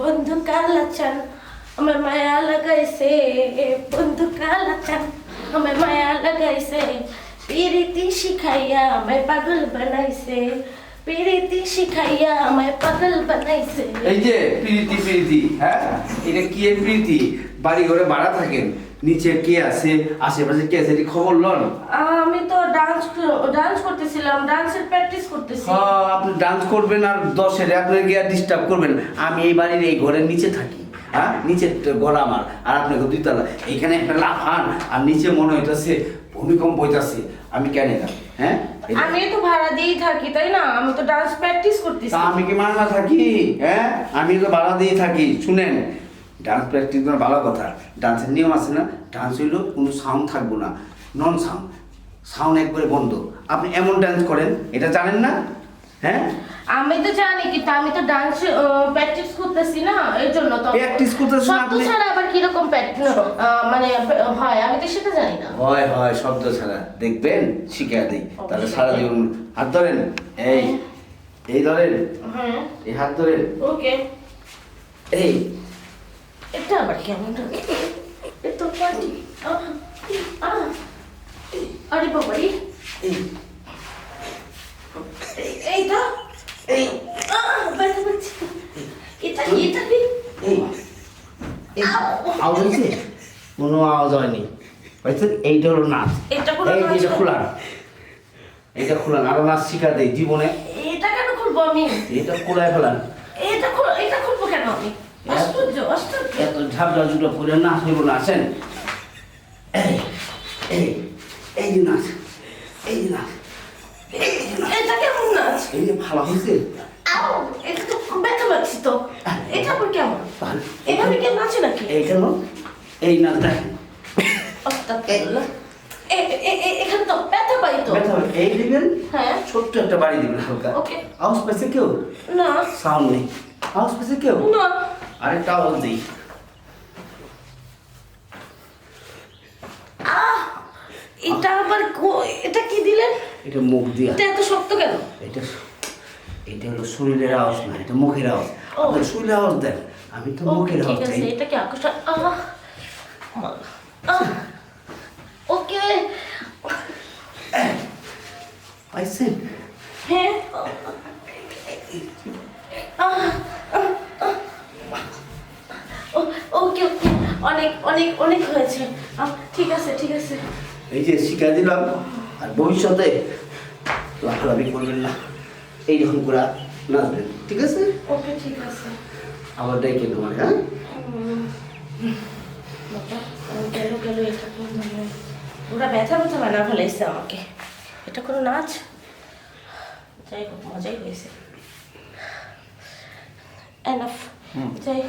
বন্ধু কালাচান আমার মায়া লাগাইছে। বন্ধু কালাচান আমার মায়া লাগাইছে। পিরিতি শিখাইয়া আমায় পাগল বানাইছে। পিরিতি শিখাইয়া আমায় পাগল বানাইছে। এই যে প্রীতি প্রীতি হ্যাঁ? এটা কি এর প্রীতি? বাড়ি ঘরে ভাড়া থাকেন নিচে কে আছে আশেপাশে কে আছে এটি খবর লন। আমি তো ডান্স ডান্স করতেছিলাম ডান্সের প্র্যাকটিস করতেছি। হ্যাঁ, আপনি ডান্স করবেন আর দশের আপনার গিয়ে ডিস্টার্ব করবেন আমি এই বাড়ির এই ঘরের নিচে থাকি হ্যাঁ? নিচে ঘর আমার আর আপনাকে দুইতলা। এখানে একটা লাফান আর নিচে মনে হইতেছে ভূমিকম্প হইতাছে আমি কেন না হ্যাঁ? আমি তো ভাড়া দিয়েই থাকি তাই না? আমি তো ডান্স প্র্যাকটিস করতেছি। তা আমি কি মানা থাকি? হ্যাঁ? আমি তো ভাড়া দিয়ে থাকি শুনেন। ডান্স প্র্যাকটিস করা ভালো কথা ডান্সের নিয়ম আছে না? ডান্স হইল কোনো সাউন্ড থাকব না নন সাউন্ড সাউন্ড একবারে বন্ধ। আপনি এমন ডান্স করেন এটা জানেন না? হ্যাঁ? আমি তো জানি কিন্তু আমি তো ডান্স প্র্যাকটিস করতেছি না এই জন্য তো Practice করতেছেন শব্দ আপনি? ছাড়া আবার prac- আহ, মানে হয়? আমি তো সেটা জানি না। হয় হয় শব্দ ছাড়া। দেখবেন? শিখে দিই। তাহলে সারা জীবন হাত ধরেন। এই এই ধরেন। হ্যাঁ এই হাত ধরেন। ওকে এই। এটা আবার কেমন এটা পার্টি আরে বাবা এই। এই- এইটা এই ব্যথা পাচ্ছি এটা কি? এটা কি? এই। আওয়াজ হয়েছে? কোনো আওয়াজ হয়নি। হয়েছে? এইটা হলো নাচ। এটা কোনো খোলা। এটা খোলা আরও নাচ শিখা দেয় জীবনে। এটা কেন খুলবো আমি? এটা খোলায় ফেলান। এটা এটা খুলবো কেন আমি? আশ্চর্য আশ্চর্য। এত ঝাপড়া জুটা করে নাচ হইব না আসেন এই এই নাচ এই যে নাচ এই যে নাচ এটা কেমন নাচ এই যে ভালো হয়েছে? এটা তো খুব ব্যথা পাচ্ছি তো। এটা আবার কেমন? এভাবে কেউ নাচে নাকি? এই এ- এ- এখানে তো ব্যথা পাই তো। এই দিবেন? হ্যাঁ। ছোট্ট একটা বাড়ি দিবেন হালকা। ওকে। আওয়াজ পাইছে কেউ? না। সাউন্ড নেই। আওয়াজ পাইছে কেউ? না। আরেকটা আওয়াজ দিই। আহ এটা আবার এটা কি দিলেন? এটা মুখ দিয়া। এটা এত শক্ত কেন? এটা এটা হলো শরীরের আওয়াজ না এটা মুখের আওয়াজ। আপনার শরীরের আওয়াজ দেন আমি তো মুখের আওয়াজ চাই। এটা কি আকর্ষণ ওকে। পাইছেন হ্যাঁ। ওকে ওকে অনেক অনেক অনেক হয়েছে। ঠিক আছে ঠিক আছে। এই যে শিখা দিলাম আর ভবিষ্যতে লাফালাফি করবেন না। এইরকম করে নাচবেন। ঠিক আছে? ওকে ঠিক আছে। আবার ডেকে তোমার হ্যাঁ? ওরা মানে? ব্যথা ব্যথা বানা ফেলাইছে আমাকে। এটা কোনো নাচ? যাই হোক মজাই হয়েছে। এনাফ যাই।